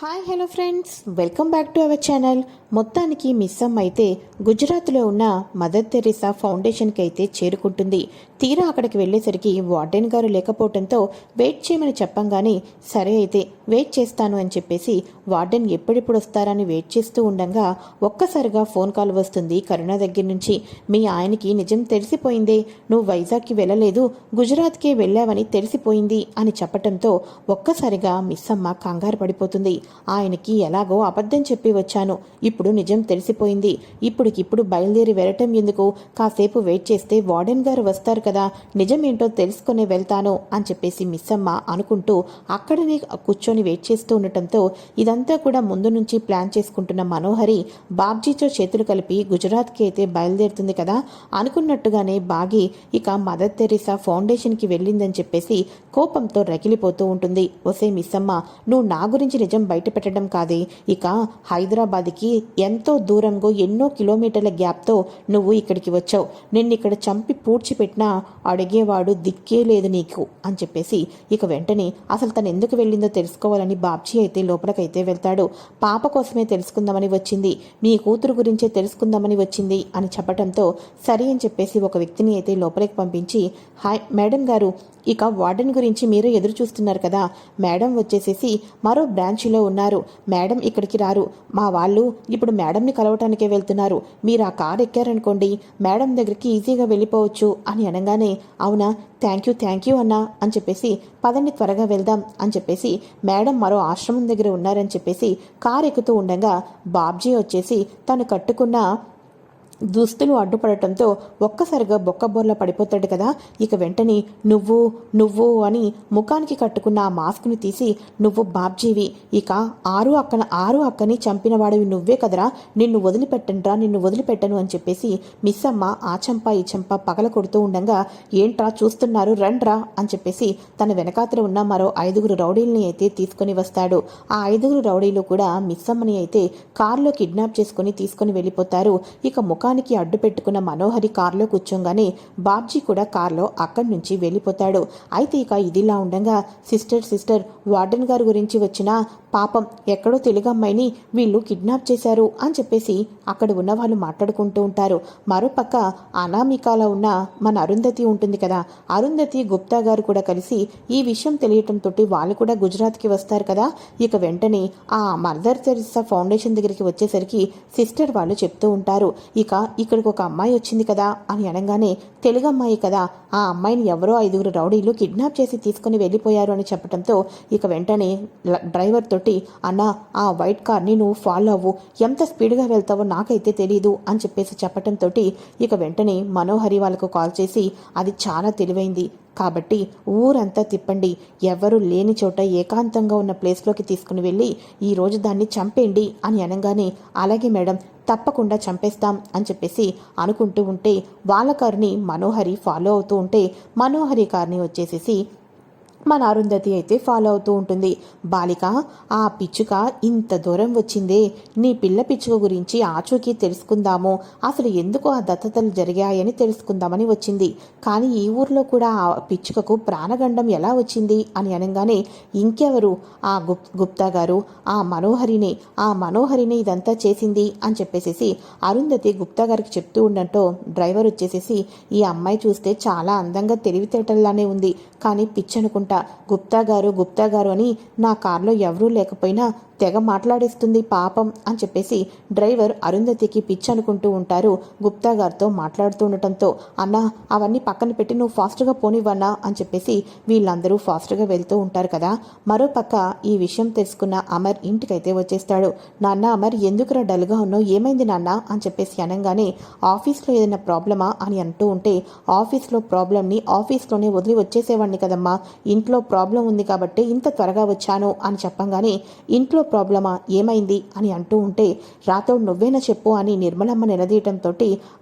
Hi hello friends. Welcome back to our channel. మొత్తానికి miss అయితే గుజరాత్లో ఉన్న మదర్ తెరీసా ఫౌండేషన్కి అయితే చేరుకుంటుంది. తీరా అక్కడికి వెళ్ళేసరికి వార్డెన్ గారు లేకపోవడంతో వెయిట్ చేయమని చెప్పంగానే సరే అయితే వెయిట్ చేస్తాను అని చెప్పేసి వార్డెన్ ఎప్పుడెప్పుడు వస్తారని వెయిట్ చేస్తూ ఉండగా ఒక్కసారిగా ఫోన్ కాల్ వస్తుంది కరుణ దగ్గర నుంచి. మీ ఆయనకి నిజం తెలిసిపోయిందే. నువ్వు వైజాగ్కి వెళ్ళలేదు గుజరాత్కే వెళ్ళావని తెలిసిపోయింది అని చెప్పటంతో ఒక్కసారిగా మిస్ అమ్మ కంగారు పడిపోతుంది. ఆయనకి ఎలాగో అబద్ధం చెప్పి వచ్చాను. ఇప్పుడు నిజం తెలిసిపోయింది. ఇప్పుడికిప్పుడు బయలుదేరి వెళ్ళటం ఎందుకు? కాసేపు వెయిట్ చేస్తే వార్డెన్ గారు వస్తారు కదా నిజమేంటో తెలుసుకుని వెళ్తాను అని చెప్పేసి మిస్ అమ్మ అనుకుంటూ అక్కడనే కూర్చొని వెయిట్ చేస్తూ ఉండటంతో ఇదంతా కూడా ముందు నుంచి ప్లాన్ చేసుకుంటున్న మనోహరి బాబ్జీతో చేతులు కలిపి గుజరాత్కి అయితే బయలుదేరుతుంది కదా అనుకున్నట్టుగానే బాగి ఇక మదర్ తెరీసా ఫౌండేషన్కి వెళ్ళిందని చెప్పేసి కోపంతో రగిలిపోతూ ఉంటుంది. ఒసే మిస్సమ్మ నువ్వు నా గురించి నిజం బయట పెట్టడం కాదే. ఇక హైదరాబాద్కి ఎంతో దూరంగా ఎన్నో కిలోమీటర్ల గ్యాప్తో నువ్వు ఇక్కడికి వచ్చావు. నిన్ను ఇక్కడ చంపి పూడ్చిపెట్టినా అడిగేవాడు దిక్కే లేదు నీకు అని చెప్పేసి ఇక వెంటనే అసలు తను ఎందుకు వెళ్ళిందో తెలుసుకోవాలని బాబ్జీ అయితే లోపలికైతే వెళ్తాడు. పాప కోసమే తెలుసుకుందామని వచ్చింది. మీ కూతురు గురించే తెలుసుకుందామని వచ్చింది అని చెప్పడంతో సరే అని చెప్పేసి ఒక వ్యక్తిని అయితే లోపలికి పంపించి హాయ్ మేడం గారు ఇక వార్డెన్ గురించి మీరు ఎదురు చూస్తున్నారు కదా. మేడం వచ్చేసేసి మరో బ్రాంచ్లో ఉన్నారు. మేడం ఇక్కడికి రారు. మా వాళ్ళు ఇప్పుడు మేడంని కలవటానికే వెళ్తున్నారు. మీరు ఆ కార్ ఎక్కారనుకోండి. మేడం దగ్గరికి ఈజీగా వెళ్ళిపోవచ్చు అని అనగానే అవునా? థ్యాంక్ యూ థ్యాంక్ యూ అన్నా అని చెప్పేసి పదండి త్వరగా వెళ్దాం అని చెప్పేసి మేడం మరో ఆశ్రమం దగ్గర ఉన్నారని చెప్పేసి కార్ ఎక్కుతూ ఉండగా బాబ్జీ వచ్చేసి తను కట్టుకున్న దుస్తులు అడ్డుపడటంతో ఒక్కసారిగా బొక్కబోర్ల పడిపోతాడు కదా. ఇక వెంటనే నువ్వు నువ్వు అని ముఖానికి కట్టుకున్న ఆ మాస్క్ని తీసి నువ్వు బాబ్జీవి. ఇక ఆరు అక్కన ఆరు అక్కని చంపినవాడివి నువ్వే కదరా. నిన్ను వదిలిపెట్టండ్రా నిన్ను వదిలిపెట్టను అని చెప్పేసి మిస్ అమ్మ ఆ చంప ఈ చంప పగల కొడుతూ ఉండగా ఏంట్రా చూస్తున్నారు? రండ్రా అని చెప్పేసి తన వెనకాతల ఉన్న మరో ఐదుగురు రౌడీల్ని అయితే తీసుకొని వస్తాడు. ఆ ఐదుగురు రౌడీలు కూడా మిస్ అమ్మని అయితే కారులో కిడ్నాప్ చేసుకుని తీసుకొని వెళ్ళిపోతారు. ఇక ముఖానికి అడ్డు పెట్టుకున్న మనోహరి కారులో కూర్చోగానే బాబ్జీ కూడా కారులో అక్కడి నుంచి వెళ్ళిపోతాడు. అయితే ఇక ఇదిలా ఉండగా సిస్టర్ సిస్టర్ వార్డెన్ గారి గురించి వచ్చిన పాపం ఎక్కడో తెలుగు అమ్మాయిని వీళ్ళు కిడ్నాప్ చేశారు అని చెప్పేసి అక్కడ ఉన్న వాళ్ళు మాట్లాడుకుంటూ ఉంటారు. మరోపక్క అనామికాలో ఉన్న మన అరుంధతి ఉంటుంది కదా అరుంధతి గుప్తా గారు కూడా కలిసి ఈ విషయం తెలియటంతో వాళ్ళు కూడా గుజరాత్కి వస్తారు కదా ఇక వెంటనే ఆ మదర్ తెరిసా ఫౌండేషన్ దగ్గరికి వచ్చేసరికి సిస్టర్ వాళ్ళు చెప్తూ ఉంటారు. ఇక ఇక్కడికి ఒక అమ్మాయి వచ్చింది కదా అని అనగానే తెలుగు అమ్మాయి కదా ఆ అమ్మాయిని ఎవరో ఐదుగురు రౌడీలు కిడ్నాప్ చేసి తీసుకుని వెళ్ళిపోయారు అని చెప్పడంతో ఇక వెంటనే డ్రైవర్ తోటి అన్న ఆ వైట్ కార్ని నువ్వు ఫాలో అవ్వు. ఎంత స్పీడ్గా వెళ్తావో నాకైతే తెలియదు అని చెప్పేసి చెప్పడంతో ఇక వెంటనే మనోహరి వాళ్ళకు కాల్ చేసి అది చాలా తెలివైంది. కాబట్టి ఊరంతా తిప్పండి. ఎవరు లేని చోట ఏకాంతంగా ఉన్న ప్లేస్లోకి తీసుకుని వెళ్ళి ఈరోజు దాన్ని చంపేయండి అని అనగానే అలాగే మేడం తప్పకుండా చంపేస్తాం అని చెప్పేసి అనుకుంటూ ఉంటే వాళ్ళ కారుని మనోహరి ఫాలో అవుతూ ఉంటే మనోహరి కార్ని వచ్చేసేసి మన అరుంధతి అయితే ఫాలో అవుతూ ఉంటుంది. బాలిక ఆ పిచ్చుక ఇంత దూరం వచ్చిందే నీ పిల్ల పిచ్చుక గురించి ఆచూకీ తెలుసుకుందాము. అసలు ఎందుకు ఆ దత్తతలు జరిగాయని తెలుసుకుందామని వచ్చింది. కానీ ఈ ఊర్లో కూడా ఆ పిచ్చుకకు ప్రాణగండం ఎలా వచ్చింది అని అనగానే ఇంకెవరు? ఆ గుప్ గుప్తా గారు ఆ మనోహరిని ఆ మనోహరిని ఇదంతా చేసింది అని చెప్పేసేసి అరుంధతి గుప్తా గారికి చెప్తూ ఉండటంతో డ్రైవర్ వచ్చేసేసి ఈ అమ్మాయి చూస్తే చాలా అందంగా తెలివితేటల్లానే ఉంది. కానీ పిచ్చనుకుంటా గుప్తా గారు గుప్తా గారు అని నా కార్లో ఎవరూ లేకపోయినా తెగ మాట్లాడేస్తుంది పాపం అని చెప్పేసి డ్రైవర్ అరుంధతికి పిచ్చి అనుకుంటూ ఉంటారు గుప్తా గారితో మాట్లాడుతూ ఉండటంతో. అన్నా అవన్నీ పక్కన పెట్టి నువ్వు ఫాస్ట్గా పోనివ్వన్నా అని చెప్పేసి వీళ్ళందరూ ఫాస్ట్గా వెళ్తూ ఉంటారు కదా. మరోపక్క ఈ విషయం తెలుసుకున్న అమర్ ఇంటికైతే వచ్చేస్తాడు. నాన్న అమర్ ఎందుకురా డల్గా ఉన్నావు? ఏమైంది నాన్న? అని చెప్పేసి అనగానే ఆఫీస్లో ఏదైనా ప్రాబ్లమా? అని అంటూ ఉంటే ఆఫీస్లో ప్రాబ్లమ్ని ఆఫీస్లోనే వదిలి వచ్చేసేవాడిని కదమ్మా. ఇంట్లో ప్రాబ్లం ఉంది కాబట్టి ఇంత త్వరగా వచ్చాను అని చెప్పంగానే ఇంట్లో ప్రాబ్లమా? ఏమైంది? అని అంటూ ఉంటే రాతోడు నువ్వేనా చెప్పు అని నిర్మలమ్మ నిలదీయటంతో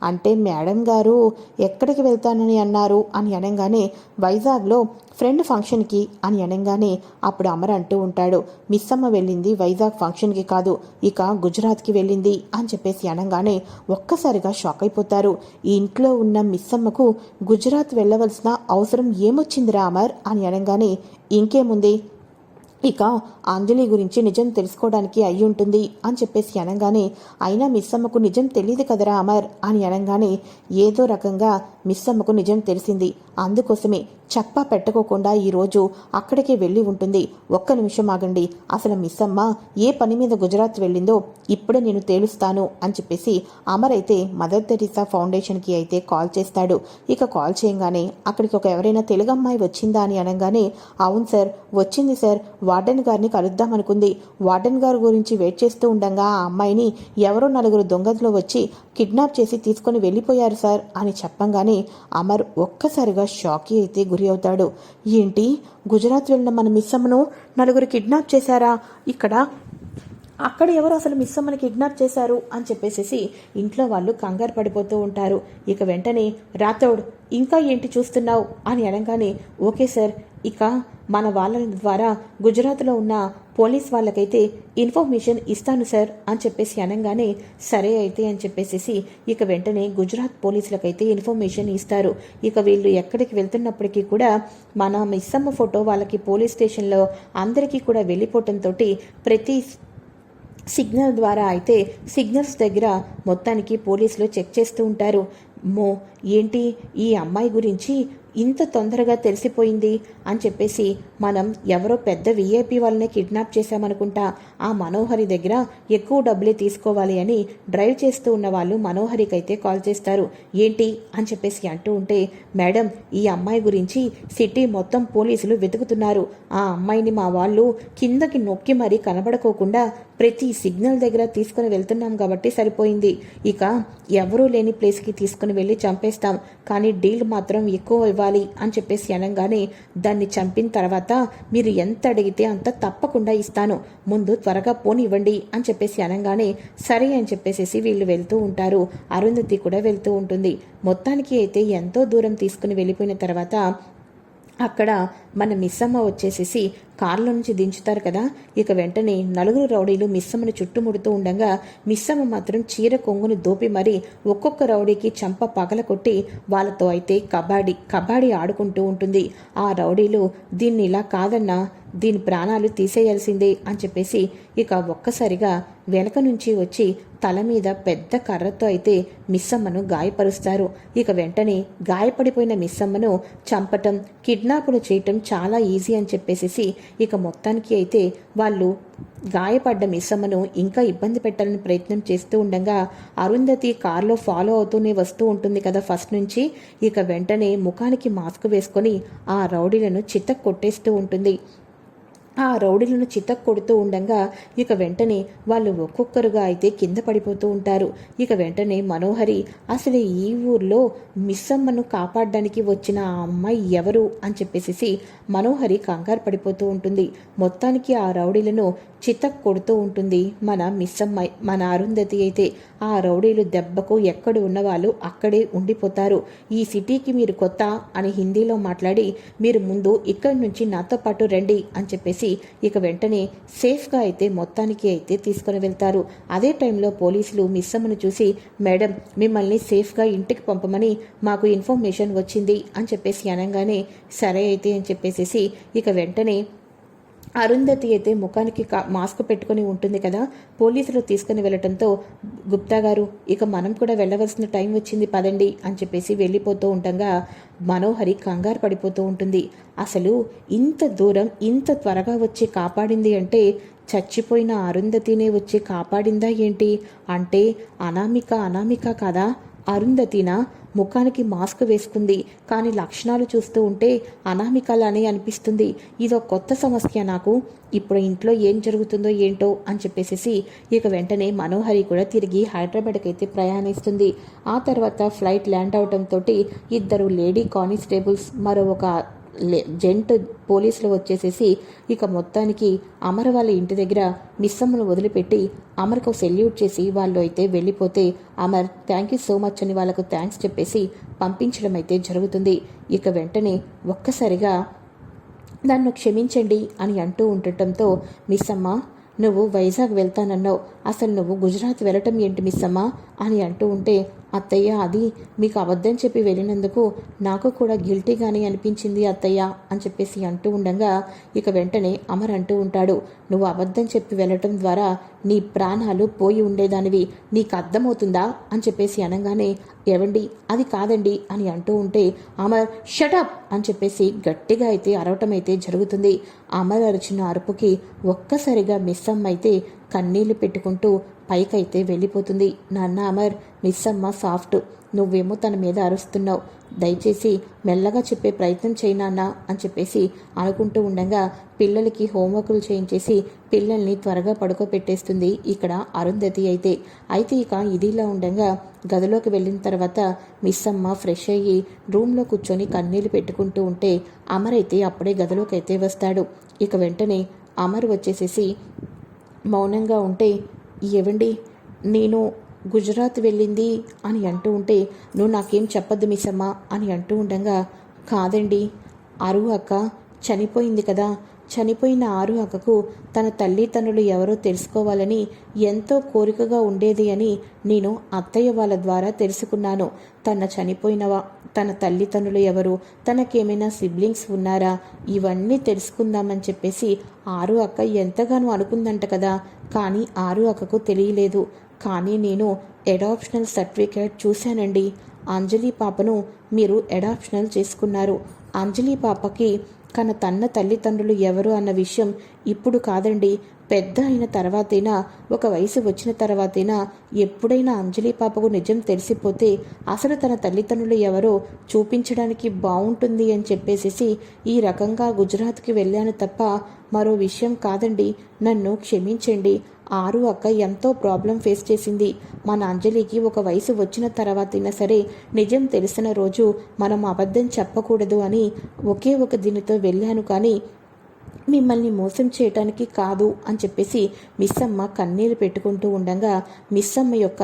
అంటే మేడం గారు ఎక్కడికి వెళ్తానని అన్నారు అని అనగానే వైజాగ్లో ఫ్రెండ్ ఫంక్షన్కి అని అనగానే అప్పుడు అమర్ అంటూ ఉంటాడు మిస్ అమ్మ వెళ్ళింది వైజాగ్ ఫంక్షన్కి కాదు ఇక గుజరాత్కి వెళ్ళింది అని చెప్పేసి అనగానే ఒక్కసారిగా షాక్ అయిపోతారు. ఈ ఇంట్లో ఉన్న మిస్ అమ్మకు గుజరాత్ వెళ్ళవలసిన అవసరం ఏమొచ్చిందిరా అమర్? అని అనగానే ఇంకేముంది? ఇక అంజలి గురించి నిజం తెలుసుకోవడానికి అయి ఉంటుంది అని చెప్పేసి అనగానే అయినా మిస్ అమ్మకు నిజం తెలియదు కదరా అమర్ అని అనగానే ఏదో రకంగా మిస్ అమ్మకు నిజం తెలిసింది. అందుకోసమే చప్పా పెట్టకోకుండా ఈరోజు అక్కడికే వెళ్ళి ఉంటుంది. ఒక్క నిమిషం ఆగండి. అసలు మిస్ అమ్మ ఏ పని మీద గుజరాత్ వెళ్ళిందో ఇప్పుడే నేను తేలుస్తాను అని చెప్పేసి అమర్ అయితే మదర్ తెరీసా ఫౌండేషన్కి అయితే కాల్ చేస్తాడు. ఇక కాల్ చేయగానే అక్కడికి ఒక ఎవరైనా తెలుగు అమ్మాయి వచ్చిందా అని అనగానే అవును సార్ వచ్చింది సార్. వార్డెన్ గారిని కలుద్దాం అనుకుంది. వార్డెన్ గారి గురించి వెయిట్ చేస్తూ ఉండగా ఆ అమ్మాయిని ఎవరో నలుగురు దొంగతులు వచ్చి కిడ్నాప్ చేసి తీసుకొని వెళ్ళిపోయారు సార్ అని చెప్పంగానే అమర్ ఒక్కసారిగా షాకి అయితే గురి అవుతాడు. ఏంటి? గుజరాత్ వెళ్ళిన మన మిస్సమ్మను నలుగురు కిడ్నాప్ చేశారా? ఇక్కడ అక్కడ ఎవరు అసలు మిస్ అమ్మని కిడ్నాప్ చేశారు అని చెప్పేసేసి ఇంట్లో వాళ్ళు కంగారు పడిపోతూ ఉంటారు. ఇక వెంటనే రాతోడ్ ఇంకా ఏంటి చూస్తున్నావు? అని అనగానే ఓకే సార్ ఇక మన వాళ్ళ ద్వారా గుజరాత్లో ఉన్న పోలీస్ వాళ్ళకైతే ఇన్ఫర్మేషన్ ఇస్తాను సార్ అని చెప్పేసి అనగానే సరే అయితే అని చెప్పేసి ఇక వెంటనే గుజరాత్ పోలీసులకైతే ఇన్ఫర్మేషన్ ఇస్తారు. ఇక వీళ్ళు ఎక్కడికి వెళ్తున్నప్పటికీ కూడా మన మిస్సమ్మ ఫోటో వాళ్ళకి పోలీస్ స్టేషన్లో అందరికీ కూడా వెళ్ళిపోవటంతో ప్రతి సిగ్నల్ ద్వారా అయితే సిగ్నల్స్ దగ్గర మొత్తానికి పోలీసులు చెక్ చేస్తూ ఉంటారు. మో ఏంటి ఈ అమ్మాయి గురించి ఇంత తొందరగా తెలిసిపోయింది? అని చెప్పేసి మనం ఎవరో పెద్ద విఐపి వాళ్ళనే కిడ్నాప్ చేశామనుకుంటా ఆ మనోహరి దగ్గర ఎక్కువ డబ్బులే తీసుకోవాలి అని డ్రైవ్ చేస్తూ ఉన్న వాళ్ళు మనోహరికైతే కాల్ చేస్తారు. ఏంటి? అని చెప్పేసి అంటూ ఉంటే మేడం ఈ అమ్మాయి గురించి సిటీ మొత్తం పోలీసులు వెతుకుతున్నారు. ఆ అమ్మాయిని మా వాళ్ళు కిందకి నొక్కి మరీ కనబడుకోకుండా ప్రతి సిగ్నల్ దగ్గర తీసుకుని వెళ్తున్నాం కాబట్టి సరిపోయింది. ఇక ఎవరూ లేని ప్లేస్కి తీసుకుని వెళ్ళి చంపేస్తాం. కానీ డీల్ మాత్రం ఎక్కువ ఇవ్వాలి అని చెప్పేసి అనగానే దాన్ని చంపిన తర్వాత మీరు ఎంత అడిగితే అంత తప్పకుండా ఇస్తాను. ముందు త్వరగా పోనివ్వండి అని చెప్పేసి అనగానే సరే అని చెప్పేసి వీళ్ళు వెళ్తూ ఉంటారు. అరుంధతి కూడా వెళ్తూ ఉంటుంది. మొత్తానికి అయితే ఎంతో దూరం తీసుకుని వెళ్ళిపోయిన తర్వాత అక్కడ మన మిస్సమ్మ వచ్చేసేసి కారులో నుంచి దించుతారు కదా. ఇక వెంటనే నలుగురు రౌడీలు మిస్సమ్మను చుట్టుముడుతూ ఉండగా మిస్సమ్మ మాత్రం చీర కొంగును దోపి మరీ ఒక్కొక్క రౌడీకి చంప పగల కొట్టి వాళ్ళతో అయితే కబాడీ కబాడీ ఆడుకుంటూ ఉంటుంది. ఆ రౌడీలు దీన్ని ఇలా కాదన్నా దీని ప్రాణాలు తీసేయాల్సిందే అని చెప్పేసి ఇక ఒక్కసారిగా వెనక నుంచి వచ్చి తల మీద పెద్ద కర్రతో అయితే మిస్సమ్మను గాయపరుస్తారు. ఇక వెంటనే గాయపడిపోయిన మిస్సమ్మను చంపటం కిడ్నాపులు చేయటం చాలా ఈజీ అని చెప్పేసి ఇక మొత్తానికి అయితే వాళ్ళు గాయపడ్డ మిస్సమ్మను ఇంకా ఇబ్బంది పెట్టాలని ప్రయత్నం చేస్తూ ఉండగా అరుంధతి కారులో ఫాలో అవుతూనే వస్తూ ఉంటుంది కదా ఫస్ట్ నుంచి. ఇక వెంటనే ముఖానికి మాస్క్ వేసుకొని ఆ రౌడీలను చిత్త కొట్టేస్తూ ఉంటుంది. ఆ రౌడీలను చితక్ కొడుతూ ఉండగా ఇక వెంటనే వాళ్ళు ఒక్కొక్కరుగా అయితే కింద పడిపోతూ ఉంటారు. ఇక వెంటనే మనోహరి అసలు ఈ ఊర్లో మిస్సమ్మను కాపాడడానికి వచ్చిన ఆ అమ్మాయి ఎవరు? అని చెప్పేసి మనోహరి కంగారు పడిపోతూ ఉంటుంది. మొత్తానికి ఆ రౌడీలను చితక్ కొడుతూ ఉంటుంది మన మిస్సమ్మాయి మన అరుంధతి అయితే. ఆ రౌడీలు దెబ్బకు ఎక్కడ ఉన్నవాళ్ళు అక్కడే ఉండిపోతారు. ఈ సిటీకి మీరు కొత్త అని హిందీలో మాట్లాడి మీరు ముందు ఇక్కడి నుంచి నాతో పాటు రండి అని చెప్పేసి ఇక వెంటనే సేఫ్గా అయితే మొత్తానికి అయితే తీసుకుని వెళ్తారు. అదే టైంలో పోలీసులు మిస్సమ్మను చూసి మేడం మిమ్మల్ని సేఫ్గా ఇంటికి పంపమని మాకు ఇన్ఫర్మేషన్ వచ్చింది అని చెప్పేసి అనగానే సరే అయితే అని చెప్పేసి ఇక వెంటనే అరుంధతి అయితే ముఖానికి మాస్క్ పెట్టుకుని ఉంటుంది కదా పోలీసులు తీసుకుని వెళ్ళటంతో గుప్తా గారు ఇక మనం కూడా వెళ్ళవలసిన టైం వచ్చింది పదండి అని చెప్పేసి వెళ్ళిపోతూ ఉండగా మనోహరి కంగారు పడిపోతూ ఉంటుంది. అసలు ఇంత దూరం ఇంత త్వరగా వచ్చి కాపాడింది అంటే చచ్చిపోయిన అరుంధతినే వచ్చి కాపాడిందా ఏంటి? అంటే అనామిక అనామిక కదా? అరుంధతినా ముఖానికి మాస్క్ వేసుకుంది. కానీ లక్షణాలు చూస్తూ ఉంటే అనామికలానే అనిపిస్తుంది. ఇదో కొత్త సమస్య నాకు. ఇప్పుడు ఇంట్లో ఏం జరుగుతుందో ఏంటో అని చెప్పేసి ఇక వెంటనే మనోహరి కూడా తిరిగి హైదరాబాద్కి అయితే ప్రయాణిస్తుంది. ఆ తర్వాత ఫ్లైట్ ల్యాండ్ అవడంతో ఇద్దరు లేడీ కానిస్టేబుల్స్ మరో ఒక జెంట్ పోలీసులు వచ్చేసేసి ఇక మొత్తానికి అమర వాళ్ళ ఇంటి దగ్గర మిస్సమ్మను వదిలిపెట్టి అమర్కు సెల్యూట్ చేసి వాళ్ళు అయితే వెళ్ళిపోతే Amar thank you so much అని వాళ్ళకు థ్యాంక్స్ చెప్పేసి పంపించడం అయితే జరుగుతుంది. ఇక వెంటనే ఒక్కసారిగా నన్ను క్షమించండి అని అంటూ ఉండటంతో మిస్సమ్మ నువ్వు వైజాగ్ వెళ్తానన్నావు. అసలు నువ్వు గుజరాత్ వెళ్ళటం ఏంటి మిస్సమ్మ? అని అంటూ ఉంటే అత్తయ్య అది మీకు అబద్ధం చెప్పి వెళ్ళినందుకు నాకు కూడా గిల్టీగానే అనిపించింది అత్తయ్య అని చెప్పేసి అంటూ ఉండగా ఇక వెంటనే అమర్ అంటూ ఉంటాడు నువ్వు అబద్ధం చెప్పి వెళ్ళటం ద్వారా నీ ప్రాణాలు పోయి ఉండేదానివి. నీకు అర్థమవుతుందా? అని చెప్పేసి అనగానే ఎవండి అది కాదండి అని అంటూ ఉంటే అమర్ షటప్ అని చెప్పేసి గట్టిగా అయితే అరవటం అయితే జరుగుతుంది. అమర్ అరిచిన అరుపుకి ఒక్కసారిగా మిస్ అమ్మ అయితే కన్నీళ్ళు పెట్టుకుంటూ పైకైతే వెళ్ళిపోతుంది. నాన్న అమర్ మిస్ అమ్మ సాఫ్ట్. నువ్వేమో తన మీద అరుస్తున్నావు. దయచేసి మెల్లగా చెప్పే ప్రయత్నం చేయనాన్న అని చెప్పేసి అనుకుంటూ ఉండగా పిల్లలకి హోంవర్క్లు చేయించేసి పిల్లల్ని త్వరగా పడుకోపెట్టేస్తుంది ఇక్కడ అరుంధతి అయితే. అయితే ఇక ఇదిలా ఉండగా గదిలోకి వెళ్ళిన తర్వాత మిస్ అమ్మ ఫ్రెష్ అయ్యి రూమ్లో కూర్చొని కన్నీళ్ళు పెట్టుకుంటూ ఉంటే అమర్ అయితే అప్పుడే గదిలోకి అయితే వస్తాడు. ఇక వెంటనే అమర్ వచ్చేసేసి మౌనంగా ఉంటే ఏవండి నేను గుజరాత్ వెళ్ళింది అని అంటూ ఉంటే నువ్వు నాకేం చెప్పద్దు మిస్సమ్మ అని అంటూ ఉండగా కాదండి అరువు అక్క చనిపోయింది కదా చనిపోయిన ఆరు అక్కకు తన తల్లిదండ్రులు ఎవరో తెలుసుకోవాలని ఎంతో కోరికగా ఉండేది అని నేను అత్తయ్య వాళ్ళ ద్వారా తెలుసుకున్నాను. తన చనిపోయినవా తన తల్లిదండ్రులు ఎవరు తనకేమైనా సిబ్లింగ్స్ ఉన్నారా ఇవన్నీ తెలుసుకుందామని చెప్పేసి ఆరు అక్క ఎంతగానో అనుకుందంట కదా. కానీ ఆరు అక్కకు తెలియలేదు. కానీ నేను ఎడాప్షనల్ సర్టిఫికేట్ చూశానండి. అంజలి పాపను మీరు ఎడాప్షనల్ చేసుకున్నారు. అంజలి పాపకి కన తన్న తల్లిదండ్రులు ఎవరు అన్న విషయం ఇప్పుడు కాదండి. పెద్ద అయిన తర్వాతైనా ఒక వయసు వచ్చిన తర్వాతైనా ఎప్పుడైనా అంజలి పాపకు నిజం తెలిసిపోతే అసలు తన తల్లిదండ్రులు ఎవరో చూపించడానికి బాగుంటుంది అని చెప్పేసి ఈ రకంగా గుజరాత్కి వెళ్ళాను తప్ప మరో విషయం కాదండి. నన్ను క్షమించండి. ఆరు అక్క ఎంతో ప్రాబ్లం ఫేస్ చేసింది. మన అంజలికి ఒక వయసు వచ్చిన తర్వాతైనా సరే నిజం తెలిసిన రోజు మనం అబద్ధం చెప్పకూడదు అని ఒకే ఒక దీనితో వెళ్ళాను కానీ మిమ్మల్ని మోసం చేయటానికి కాదు అని చెప్పేసి మిస్సమ్మ కన్నీరు పెట్టుకుంటూ ఉండగా మిస్సమ్మ యొక్క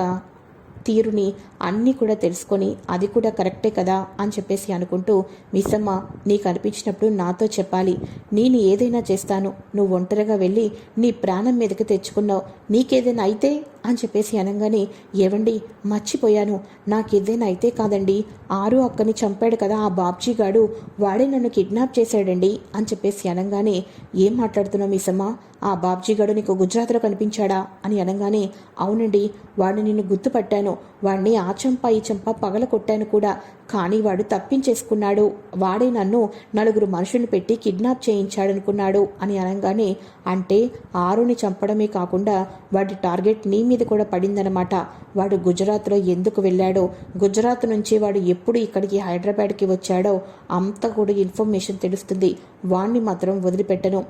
తీరుని అన్నీ కూడా తెలుసుకొని అది కూడా కరెక్టే కదా అని చెప్పేసి అనుకుంటూ మిస్సమ్మ నీకు అనిపించినప్పుడు నాతో చెప్పాలి. నేను ఏదైనా చేస్తాను. నువ్వు ఒంటరిగా వెళ్ళి నీ ప్రాణం మీదకి తెచ్చుకున్నావు. నీకేదైనా అయితే అని చెప్పేసి అనగానే ఏవండి మర్చిపోయాను. నాకేదైనా అయితే కాదండి. ఆరు అక్కని చంపాడు కదా ఆ బాబ్జీ గాడు. వాడే నన్ను కిడ్నాప్ చేశాడండి. అని చెప్పేసి అనగానే ఏం మాట్లాడుతున్నావు మిస్సమ్మ ఆ బాబ్జీ గాడు నీకు గుజరాత్లో కనిపించాడా? అని అనగానే అవునండి. వాడిని నిన్ను గుర్తుపట్టాను. వాడిని ఆ చంప ఈ చంప పగల కొట్టాను కూడా. కానీ వాడు తప్పించేసుకున్నాడు. వాడే నన్ను నలుగురు మనుషుల్ని పెట్టి కిడ్నాప్ చేయించాడనుకున్నాడు. అని అనగానే అంటే ఆరుని చంపడమే కాకుండా వాడి టార్గెట్ నీ మీద కూడా పడిందనమాట వాడు గుజరాత్లో ఎందుకు వెళ్ళాడో గుజరాత్ నుంచి వాడు ఎప్పుడు ఇక్కడికి హైదరాబాద్కి వచ్చాడో అంత కూడా ఇన్ఫర్మేషన్ తెలుస్తుంది. వాణ్ణి మాత్రం వదిలిపెట్టను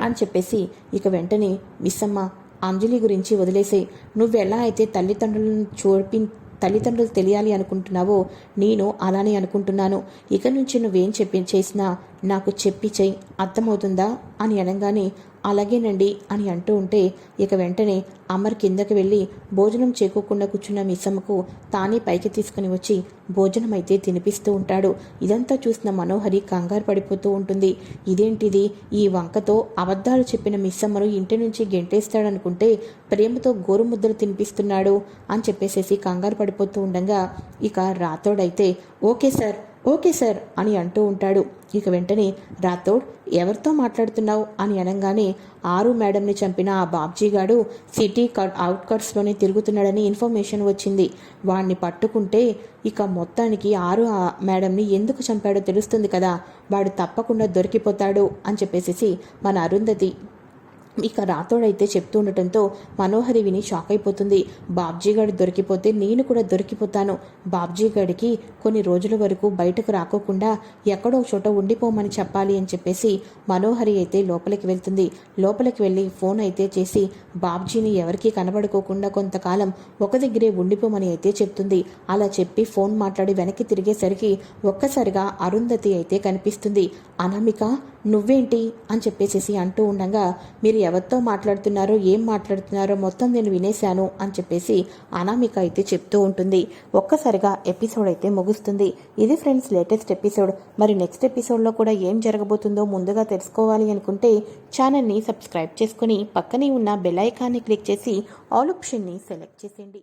అని చెప్పేసి ఇక వెంటనే మిస్సమ్మ అంజలి గురించి వదిలేసే నువ్వెలా అయితే తల్లిదండ్రులను చూపి తల్లిదండ్రులు తెలియాలి అనుకుంటున్నావో నేను అలానే అనుకుంటున్నాను. ఇక నుంచి నువ్వేం చెప్పి చేసినా నాకు చెప్పి చెయ్యి అర్థమవుతుందా? అని అనగానే అలాగేనండి అని అంటూ ఉంటే ఇక వెంటనే అమర్ కిందకి వెళ్ళి భోజనం చేకోకుండా కూర్చున్న మిస్సమ్మకు తానే పైకి తీసుకుని వచ్చి భోజనం అయితే తినిపిస్తూ ఉంటాడు. ఇదంతా చూసిన మనోహరి కంగారు పడిపోతూ ఉంటుంది. ఇదేంటిది? ఈ వంకతో అబద్ధాలు చెప్పిన మిస్సమ్మను ఇంటి నుంచి గెంటేస్తాడనుకుంటే ప్రేమతో గోరుముద్దలు తినిపిస్తున్నాడు అని చెప్పేసేసి కంగారు పడిపోతూ ఉండగా ఇక రాతోడైతే ఓకే సార్ ఓకే సార్ అని అంటూ ఉంటాడు. ఇక వెంటనే రాథోడ్ ఎవరితో మాట్లాడుతున్నావు? అని అనగానే ఆరు మేడంని చంపిన ఆ బాబ్జీగాడు సిటీ కట్ అవుట్కట్స్లోనే తిరుగుతున్నాడని ఇన్ఫర్మేషన్ వచ్చింది. వాణ్ణి పట్టుకుంటే ఇక మొత్తానికి ఆరు మేడంని ఎందుకు చంపాడో తెలుస్తుంది కదా వాడు తప్పకుండా దొరికిపోతాడు అని చెప్పేసి మన అరుంధతి ఇక రాతోడైతే చెప్తూ ఉండటంతో మనోహరి విని షాక్ అయిపోతుంది. బాబ్జీ గడి దొరికిపోతే నేను కూడా దొరికిపోతాను. బాబ్జీ గడికి కొన్ని రోజుల వరకు బయటకు రాకోకుండా ఎక్కడో చోట ఉండిపోమని చెప్పాలి అని చెప్పేసి మనోహరి అయితే లోపలికి వెళ్తుంది. లోపలికి వెళ్ళి ఫోన్ అయితే చేసి బాబ్జీని ఎవరికీ కనబడుకోకుండా కొంతకాలం ఒక దగ్గరే ఉండిపోమని అయితే చెప్తుంది. అలా చెప్పి ఫోన్ మాట్లాడి వెనక్కి తిరిగేసరికి ఒక్కసారిగా అరుంధతి అయితే కనిపిస్తుంది. అనామిక నువ్వేంటి అని చెప్పేసేసి అంటూ ఉండగా మీరు ఎవరితో మాట్లాడుతున్నారో ఏం మాట్లాడుతున్నారో మొత్తం నేను వినేశాను అని చెప్పేసి అనామిక అయితే చెప్తూ ఉంటుంది. ఒక్కసారిగా ఎపిసోడ్ అయితే ముగుస్తుంది. ఇది ఫ్రెండ్స్ లేటెస్ట్ ఎపిసోడ్ మరి నెక్స్ట్ ఎపిసోడ్లో కూడా ఏం జరగబోతుందో ముందుగా తెలుసుకోవాలి అనుకుంటే ఛానల్ని సబ్స్క్రైబ్ చేసుకుని పక్కనే ఉన్న బెల్ ఐకాన్ని క్లిక్ చేసి ఆల్ ఆప్షన్ని సెలెక్ట్ చేసేయండి.